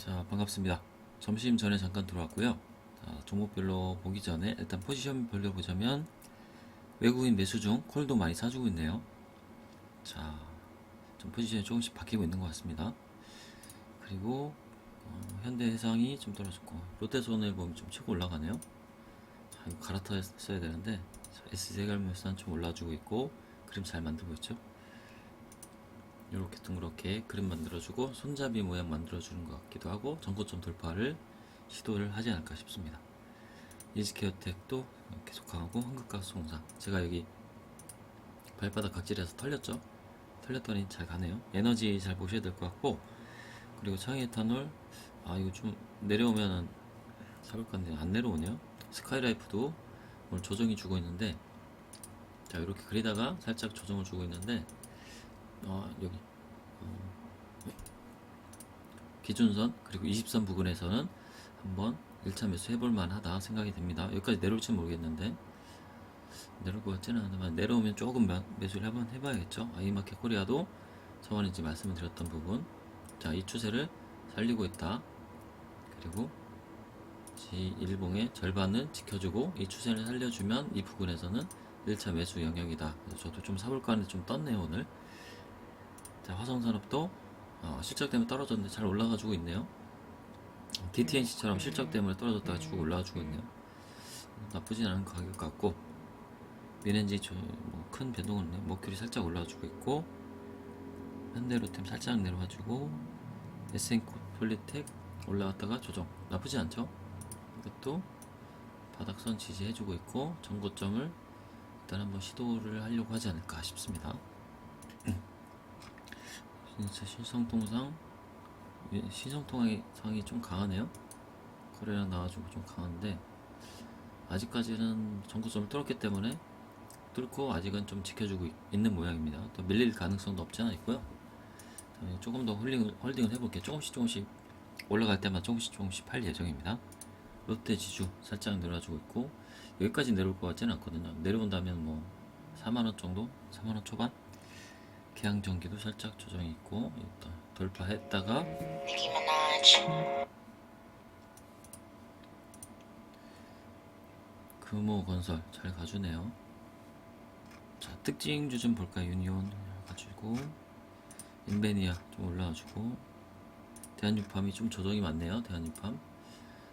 자 반갑습니다. 점심 전에 잠깐 들어왔고요. 자, 종목별로 보기 전에 일단 포지션별로 보자면 외국인 매수 중 콜도 많이 사주고 있네요. 자, 좀 포지션이 조금씩 바뀌고 있는 것 같습니다. 그리고 어, 현대해상이 좀 떨어졌고 롯데손해보험 좀 치고 올라가네요. 자, 이거 갈아탔어야 되는데 S세갈물산 좀 올라주고 있고 그림 잘 만들고 있죠. 이렇게 둥그렇게 그림 만들어주고 손잡이 모양 만들어주는 것 같기도 하고 전고점 돌파를 시도를 하지 않을까 싶습니다. 이지케어텍도 계속 강하고 한국가스공사 제가 여기 발바닥 각질에서 털렸죠. 털렸더니 잘 가네요. 에너지 잘 보셔야 될 것 같고 그리고 창에탄올 아 이거 좀 내려오면은 사볼 건데 안 내려오네요. 스카이라이프도 오늘 조정이 주고 있는데 자 이렇게 그리다가 살짝 조정을 주고 있는데 어, 여기 어, 기준선 그리고 20선 부근에서는 한번 1차 매수 해볼 만 하다 생각이 됩니다. 여기까지 내려올지 모르겠는데 내려올 것 같지는 않지만 내려오면 조금 매- 매수를 한번 해봐야겠죠. 아이마켓 코리아도 저번에 이제 말씀을 드렸던 부분 자 이 추세를 살리고 있다. 그리고 G1봉의 절반은 지켜주고 이 추세를 살려주면 이 부근에서는 1차 매수 영역이다. 저도 좀 사볼까 하는데 좀 떴네요 오늘. 자, 화성산업도 어, 실적 때문에 떨어졌는데 잘 올라가지고 있네요. DTNC처럼 실적 때문에 떨어졌다가 쭉 올라가지고 있네요. 나쁘진 않은 가격 같고 미넨지 뭐큰 변동은 없네요. 머큐리 살짝 올라가지고 있고 현대로템 살짝 내려와주고 SN코 폴리텍 올라갔다가 조정 나쁘지 않죠? 이것도 바닥선 지지해주고 있고 전고점을 일단 한번 시도를 하려고 하지 않을까 싶습니다. 진짜 신성통상 예, 신성통상이 상이 좀 강하네요. 거래량 나와주고 좀 강한데 아직까지는 전고점을 뚫었기 때문에 뚫고 아직은 좀 지켜주고 있- 있는 모양입니다. 또 밀릴 가능성도 없지 않아 있고요. 조금 더 홀딩을, 홀딩을 해볼게요. 조금씩 조금씩 올라갈 때마다 조금씩 조금씩 팔 예정입니다. 롯데 지주 살짝 내려와주고 있고 여기까지 내려올 것 같지는 않거든요. 내려온다면 뭐 4만원 정도? 4만원 초반? 계양전기도 살짝 조정이 있고 일단 돌파했다가 Minaj. 금호 건설 잘 가주네요. 자 특징주 좀 볼까요? 유니온 가지고 인베니아 좀 올라와주고 대한유팜이 좀 조정이 많네요. 대한유팜.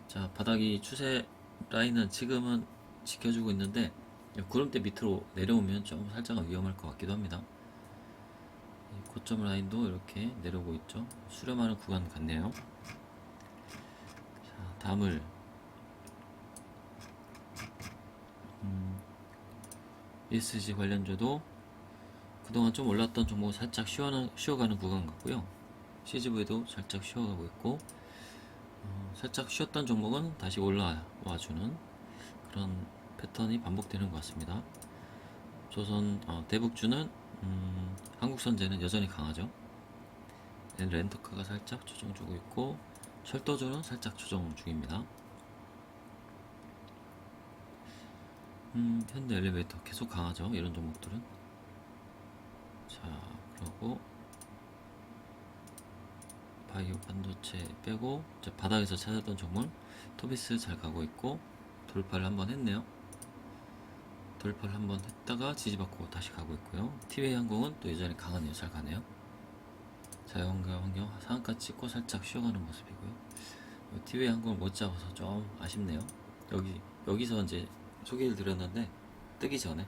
자 바닥이 추세 라인은 지금은 지켜주고 있는데 구름대 밑으로 내려오면 좀 살짝 위험할 것 같기도 합니다. 이 고점 라인도 이렇게 내려오고 있죠. 수렴하는 구간 같네요. 자 다음을 ESG 관련주도 그동안 좀 올랐던 종목 살짝 쉬어는, 쉬어가는 구간 같고요. CGV도 살짝 쉬어가고 있고 어, 살짝 쉬었던 종목은 다시 올라와주는 그런 패턴이 반복되는 것 같습니다. 조선 어, 대북주는 음, 한국 선제는 여전히 강하죠. 렌터카가 살짝 조정 주고 있고 철도주는 살짝 조정 중입니다. 음, 현대 엘리베이터 계속 강하죠. 이런 종목들은. 자, 그리고 바이오 반도체 빼고 바닥에서 찾았던 종목 토비스 잘 가고 있고 돌파를 한번 했네요. 돌파를 한번 했다가 지지받고 다시 가고 있고요. 티웨이 항공은 또 여전히 강하네요. 잘 가네요. 자연과 환경 상한가 찍고 살짝 쉬어가는 모습이고요. 티웨이 항공을 못 잡아서 좀 아쉽네요. 여기 여기서 이제 소개를 드렸는데 뜨기 전에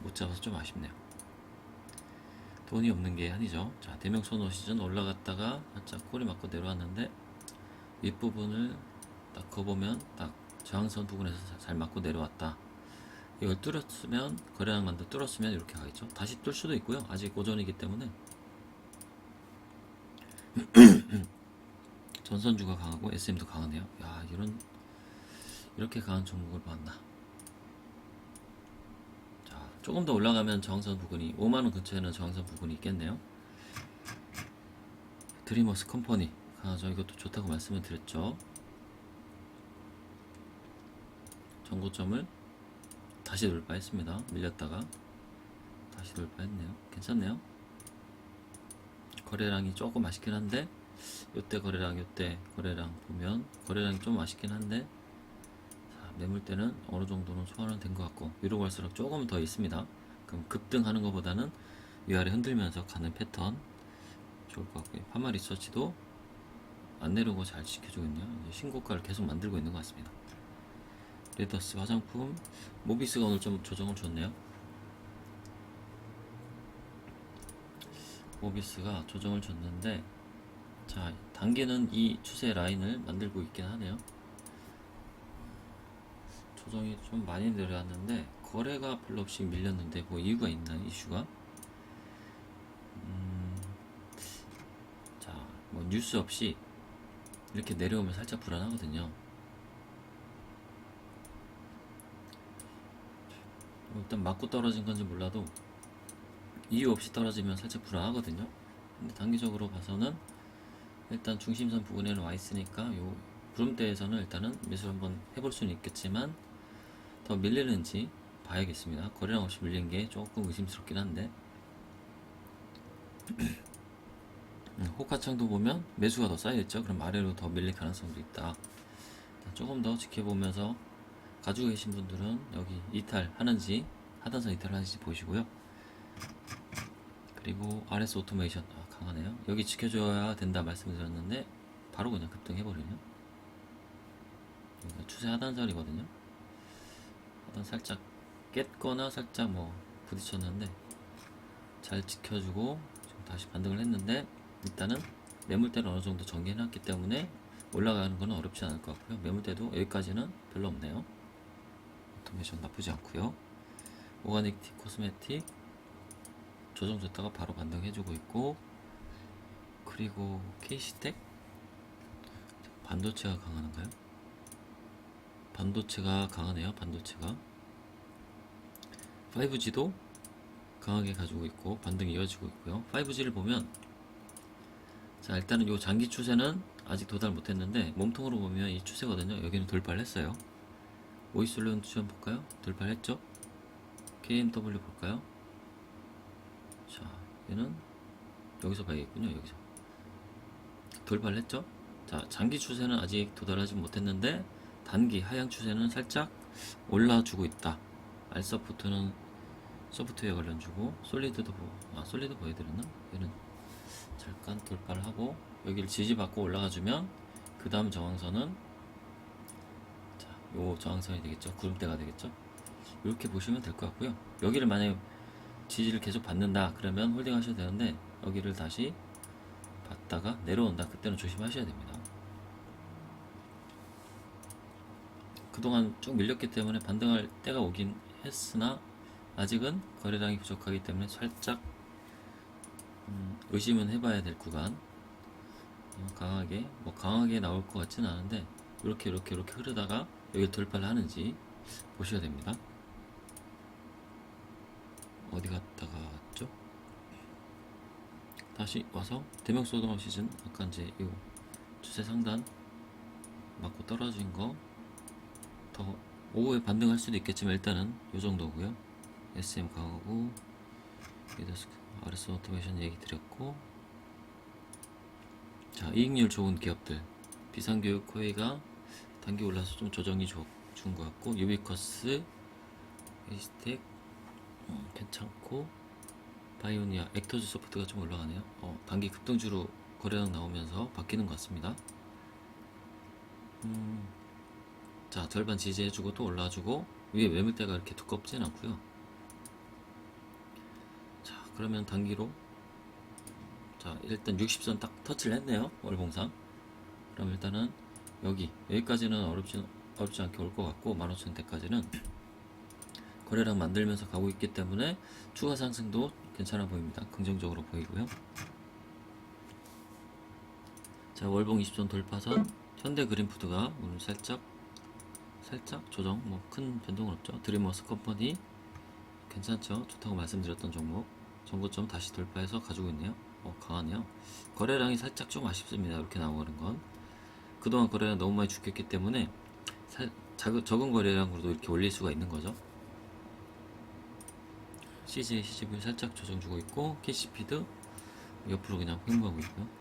못 잡아서 좀 아쉽네요. 돈이 없는 게 아니죠. 자, 대명손 오시즌 올라갔다가 살짝 꼬리 맞고 내려왔는데 윗부분을 딱 거보면 딱 저항선 부분에서 자- 잘 맞고 내려왔다. 이걸 뚫었으면 거래량 만들 뚫었으면 이렇게 가겠죠. 다시 뚫을 수도 있고요. 아직 오전이기 때문에 전선주가 강하고 SM도 강하네요. 야 이런 이렇게 강한 종목을 봤나. 자, 조금 더 올라가면 저항선 부근이 5만원 근처에는 저항선 부근이 있겠네요. 드리머스 컴퍼니. 아, 저 이것도 좋다고 말씀을 드렸죠. 전고점을 다시 돌파했습니다. 밀렸다가 다시 돌파했네요. 괜찮네요. 거래량이 조금 아쉽긴 한데 요때 거래량 요때 거래량 보면 거래량이 좀 아쉽긴 한데 자, 매물대는 어느 정도는 소화는 된 것 같고 위로 갈수록 조금 더 있습니다. 그럼 급등하는 것보다는 위아래 흔들면서 가는 패턴 좋을 것 같고요. 파마 리서치도 안 내려오고 잘 지켜주고 있네요. 신고가를 계속 만들고 있는 것 같습니다. 레더스 화장품 모비스가 오늘 좀 조정을 줬네요. 모비스가 조정을 줬는데 자 단계는 이 추세 라인을 만들고 있긴 하네요. 조정이 좀 많이 내려왔는데 거래가 별로 없이 밀렸는데 뭐 이유가 있나 이슈가? 음, 자, 뭐 뉴스 없이 이렇게 내려오면 살짝 불안하거든요. 일단 맞고 떨어진 건지 몰라도 이유 없이 떨어지면 살짝 불안하거든요. 근데 단기적으로 봐서는 일단 중심선 부근에는 와 있으니까 요 구름대에서는 일단은 매수 한번 해볼 수는 있겠지만 더 밀리는지 봐야겠습니다. 거래량 없이 밀린 게 조금 의심스럽긴 한데 음, 호가창도 보면 매수가 더 쌓여있죠. 그럼 아래로 더 밀릴 가능성도 있다. 조금 더 지켜보면서 가지고 계신 분들은 여기 이탈 하는지 하단선 이탈 하는지 보시고요. 그리고 RS 오토메이션 아, 강하네요. 여기 지켜줘야 된다 말씀드렸는데 바로 그냥 급등해버리네요. 추세 하단선이거든요. 하단 살짝 깼거나 살짝 뭐 부딪혔는데 잘 지켜주고 지금 다시 반등을 했는데 일단은 매물대를 어느 정도 정리해놨기 때문에 올라가는 건 어렵지 않을 것 같고요. 매물대도 여기까지는 별로 없네요. 오토메이션 나쁘지 않고요. 오가닉 티 코스메틱 조정 줬다가 바로 반등해주고 있고 그리고 케이시텍 반도체가 강한가요? 반도체가 강하네요. 반도체가 5G도 강하게 가지고 있고 반등이 이어지고 있고요. 5G를 보면 자 일단은 요 장기 추세는 아직 도달 못했는데 몸통으로 보면 이 추세거든요. 여기는 돌파를 했어요. 오이솔루션 추천 볼까요? 돌파를 했죠? KMW 볼까요? 자 얘는 여기서 봐야겠군요. 여기서 돌파를 했죠? 자 장기 추세는 아직 도달하지 못했는데 단기 하향 추세는 살짝 올라주고 있다. 알서프트는 소프트웨어 관련 주고 솔리드도 보, 아 솔리드 보여드렸나? 얘는 잠깐 돌파를 하고 여기를 지지받고 올라가주면 그 다음 저항선은 자, 요 저항선이 되겠죠. 구름대가 되겠죠. 이렇게 보시면 될 것 같고요. 여기를 만약에 지지를 계속 받는다 그러면 홀딩 하셔도 되는데 여기를 다시 받다가 내려온다 그때는 조심하셔야 됩니다. 그동안 쭉 밀렸기 때문에 반등할 때가 오긴 했으나 아직은 거래량이 부족하기 때문에 살짝 음, 의심은 해봐야 될 구간 어, 강하게 뭐 강하게 나올 것 같지는 않은데 이렇게 이렇게 이렇게 흐르다가 여기 돌파를 하는지 보셔야 됩니다. 어디 갔다가 왔죠? 다시 와서 대명 소동 시즌 아까 이제 이 추세 상단 맞고 떨어진 거 더 오후에 반등할 수도 있겠지만 일단은 이 정도고요. SM 강하고 리더스크 아르스 오토메이션 얘기 드렸고 자 이익률 좋은 기업들 비상교육 코웨이가 단기 올라서 좀 조정이 준 것 같고 유비커스 에이스텍 어, 괜찮고 바이오니아 액터즈 소프트가 좀 올라가네요. 어, 단기 급등주로 거래량 나오면서 바뀌는 것 같습니다. 음, 자 절반 지지해주고 또 올라주고 위에 매물대가 이렇게 두껍진 않고요. 자 그러면 단기로 자 일단 60선 딱 터치를 했네요 월봉상. 그럼 일단은 여기 여기까지는 어렵지 어렵지 않게 올 것 같고 15,000대까지는 거래량 만들면서 가고 있기 때문에 추가 상승도 괜찮아 보입니다. 긍정적으로 보이고요. 자 월봉 20선 돌파선 현대 그린푸드가 오늘 살짝 살짝 조정 뭐 큰 변동은 없죠. 드리머스 컴퍼니 괜찮죠? 좋다고 말씀드렸던 종목. 정고점 다시 돌파해서 가지고 있네요. 어 강하네요. 거래량이 살짝 좀 아쉽습니다. 이렇게 나오는 건 그동안 거래량 너무 많이 죽였기 때문에 살, 작, 적은 거래량으로도 이렇게 올릴 수가 있는 거죠 CJ, CGV 살짝 조정 주고 있고 캐시피드 옆으로 그냥 횡보하고 있고요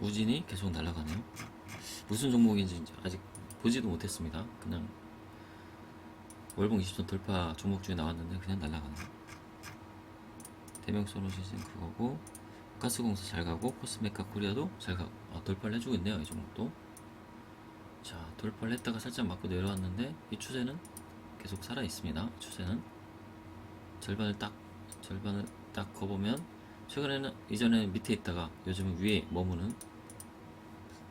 우진이 계속 날아가네요. 무슨 종목인지 아직 보지도 못했습니다. 그냥 월봉 20선 돌파 종목 중에 나왔는데 그냥 날아가네요. 대명 솔루션 그거고 가스공사 잘 가고 코스메카 코리아도 잘 가고 아, 돌파를 해주고 있네요. 이 종목도. 자 돌파를 했다가 살짝 맞고 내려왔는데 이 추세는 계속 살아 있습니다. 추세는 절반을 딱 절반을 딱 거보면 최근에는 이전에는 밑에 있다가 요즘은 위에 머무는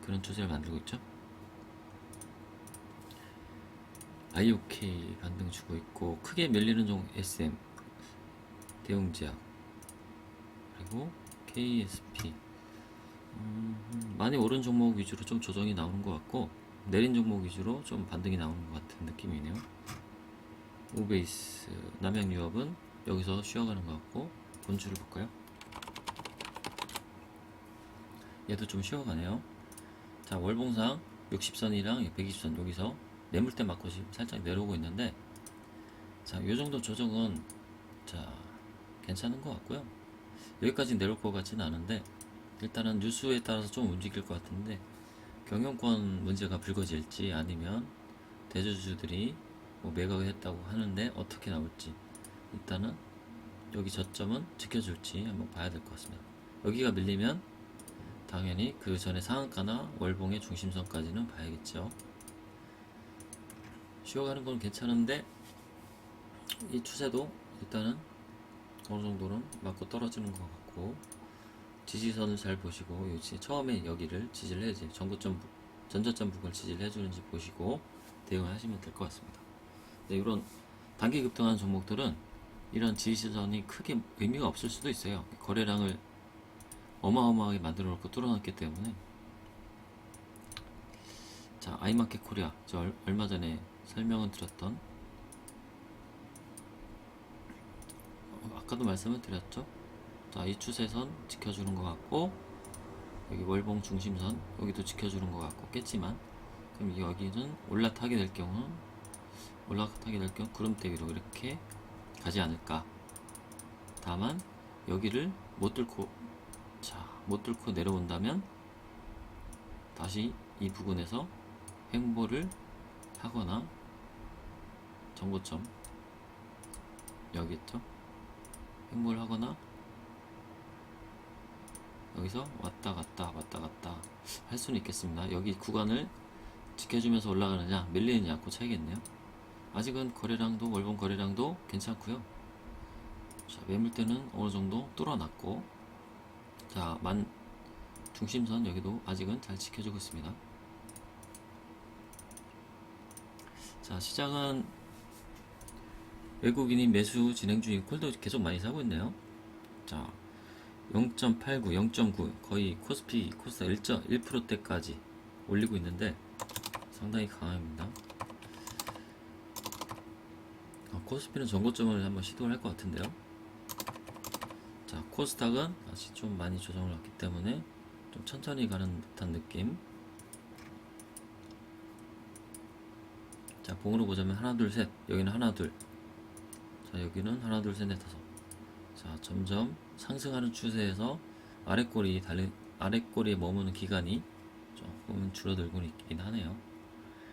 그런 추세를 만들고 있죠. IOK 반등 주고 있고 크게 밀리는 종목 SM 대웅제약 그리고 KSP 음, 많이 오른 종목 위주로 좀 조정이 나오는 것 같고 내린 종목 위주로 좀 반등이 나오는 것 같은 느낌이네요. 오베이스 남양유업은 여기서 쉬어가는 것 같고 본주를 볼까요? 얘도 좀 쉬어가네요. 자 월봉상 60선이랑 120선 여기서 매물대 맞고 지금 살짝 내려오고 있는데 자 요정도 조정은 자 괜찮은 것 같고요. 여기까지 내려올 것 같지는 않은데 일단은 뉴스에 따라서 좀 움직일 것 같은데 경영권 문제가 불거질지 아니면 대주주들이 뭐 매각을 했다고 하는데 어떻게 나올지 일단은 여기 저점은 지켜줄지 한번 봐야 될 것 같습니다. 여기가 밀리면 당연히 그 전에 상한가나 월봉의 중심선까지는 봐야겠죠. 쉬어가는 건 괜찮은데 이 추세도 일단은 어느 정도는 맞고 떨어지는 것 같고 지지선을 잘 보시고 요지 처음에 여기를 지지를 해야지 전고점 부- 전저점 부분을 지지를 해주는지 보시고 대응을 하시면 될 것 같습니다. 네, 이런 단기 급등하는 종목들은 이런 지지선이 크게 의미가 없을 수도 있어요. 거래량을 어마어마하게 만들어 놓고 뚫어놨기 때문에 자 아이마켓 코리아 저 얼- 얼마 전에 설명을 드렸던 아까도 말씀을 드렸죠. 자 이 추세선 지켜주는 것 같고 여기 월봉 중심선 여기도 지켜주는 것 같고 깼지만 그럼 여기는 올라타게 될 경우는 올라타게 될 경우 구름대 위로 이렇게 가지 않을까. 다만 여기를 못 뚫고 자, 못 뚫고 내려온다면 다시 이 부분에서 횡보를 하거나 정고점 여기 있죠? 횡보를 하거나 여기서 왔다 갔다 왔다 갔다 할 수는 있겠습니다. 여기 구간을 지켜주면서 올라가느냐 밀리느냐 그 차이겠네요. 아직은 거래량도 월봉 거래량도 괜찮고요. 자, 매물대는 어느 정도 뚫어놨고 자, 만 중심선 여기도 아직은 잘 지켜주고 있습니다. 자, 시장은 외국인이 매수 진행 중이고 콜도 계속 많이 사고 있네요. 자, 0.89, 0.9 거의 코스피 코스닥 1.1%대까지 올리고 있는데 상당히 강합니다. 어, 코스피는 전고점을 한번 시도를 할 것 같은데요. 자, 코스닥은 아직 좀 많이 조정을 했기 때문에 좀 천천히 가는 듯한 느낌. 자, 봉으로 보자면 하나, 둘, 셋. 여기는 하나, 둘. 자, 여기는 하나, 둘, 셋, 넷, 다섯. 자, 점점 상승하는 추세에서 아래꼬리 달린 아래꼬리에 머무는 기간이 조금 줄어들고 있긴 하네요.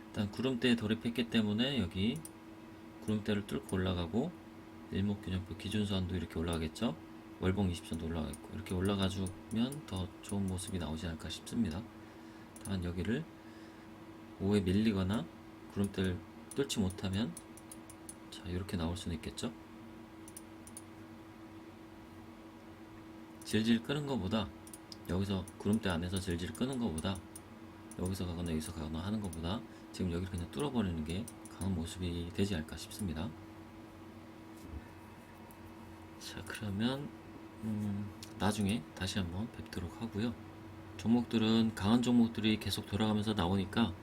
일단 구름대에 돌입했기 때문에 여기 구름대를 뚫고 올라가고 일목균형표 기준선도 이렇게 올라가겠죠. 월봉 20선도 올라가겠고 이렇게 올라가주면 더 좋은 모습이 나오지 않을까 싶습니다. 다만 여기를 오에 밀리거나 구름대를 뚫지 못하면 자 이렇게 나올 수는 있겠죠. 질질 끄는 것보다 여기서 구름대 안에서 질질 끄는 것보다 여기서 가거나 여기서 가거나 하는 것보다 지금 여기를 그냥 뚫어버리는 게 강한 모습이 되지 않을까 싶습니다. 자 그러면 음, 나중에 다시 한번 뵙도록 하고요. 종목들은 강한 종목들이 계속 돌아가면서 나오니까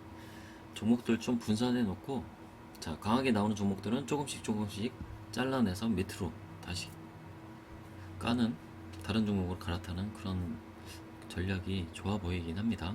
종목들 좀 분산해 놓고 자 강하게 나오는 종목들은 조금씩 조금씩 잘라내서 밑으로 다시 까는 다른 종목으로 갈아타는 그런 전략이 좋아 보이긴 합니다.